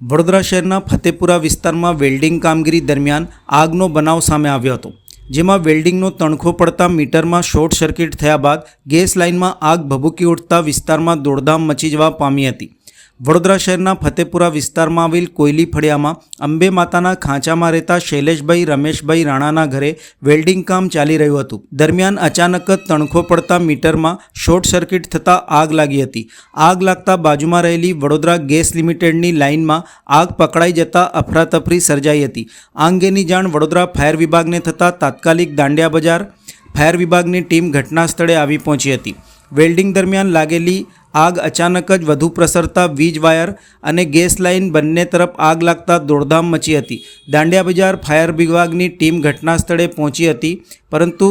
વડોદરા શહેરના ફતેપુરા વિસ્તારમાં વેલ્ડિંગ કામગીરી દરમિયાન આગનો બનાવ સામે આવ્યો હતો, જેમાં વેલ્ડિંગનો તણખો પડતા મીટરમાં શોર્ટ સર્કિટ થયા બાદ ગેસ લાઇનમાં આગ ભભૂકી ઉઠતા વિસ્તારમાં દોડધામ મચી જવા પામી હતી. વડોદરા શહેરના ફતેપુરા વિસ્તારમાં આવેલ કોયલી ફળિયામાં અંબે માતાના ખાંચામાં રહેતા શૈલેષભાઈ, રમેશભાઈ રાણાના ઘરે વેલ્ડિંગ કામ ચાલી રહ્યું હતું. દરમિયાન અચાનક જ તણખો પડતા મીટરમાં શોર્ટ સર્કિટ થતાં આગ લાગી હતી. આગ લાગતા બાજુમાં રહેલી વડોદરા ગેસ લિમિટેડની લાઇનમાં આગ પકડાઈ જતાં અફરાતફરી સર્જાઈ હતી. આ અંગેની જાણ વડોદરા ફાયર વિભાગને થતાં તાત્કાલિક દાંડિયા બજાર ફાયર વિભાગની ટીમ ઘટના સ્થળે આવી પહોંચી હતી. વેલ્ડિંગ દરમિયાન લાગેલી આગ અચાનક જ વધુ પ્રસરતા વીજ વાયર અને ગેસ લાઇન બંને તરફ આગ લાગતા દોડધામ મચી હતી. દાંડિયા બજાર ફાયર વિભાગની ટીમ ઘટના સ્થળે પહોંચી હતી, પરંતુ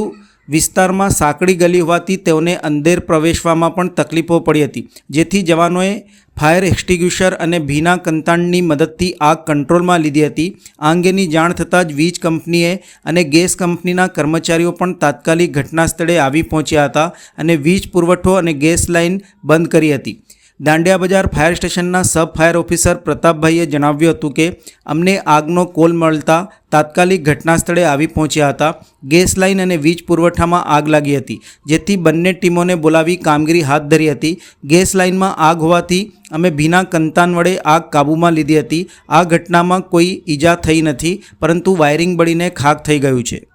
વિસ્તારમાં સાંકડી ગલી હોવાથી તેઓને અંધેર પ્રવેશવામાં પણ તકલીફો પડી હતી. જેથી જવાનોએ ફાયર એક્સ્ટિગ્યુશર અને ભીના કંતાણની મદદથી આગ કંટ્રોલમાં લીધી હતી. આ અંગેની જાણ થતાં જ વીજ કંપનીએ અને ગેસ કંપનીના કર્મચારીઓ પણ તાત્કાલિક ઘટના સ્થળે આવી પહોંચ્યા હતા અને વીજ પુરવઠો અને ગેસ લાઇન બંધ કરી હતી. દાંડિયા બજાર ફાયર સ્ટેશનના સબ ફાયર ઓફિસર પ્રતાપભાઈએ જણાવ્યું હતું કે, અમને આગનો કોલ મળતા તાત્કાલિક ઘટના સ્થળે આવી પહોંચ્યા હતા. ગેસ લાઇન અને વીજ પુરવઠામાં આગ લાગી હતી, જેથી બંને ટીમોને બોલાવી કામગીરી હાથ ધરી હતી. ગેસ લાઇનમાં આગ હોવાથી અમે ભીના કંતાન વડે આગ કાબૂમાં લીધી હતી. આ ઘટનામાં કોઈ ઈજા થઈ નથી, પરંતુ વાયરિંગ બળીને ખાક થઈ ગયું છે.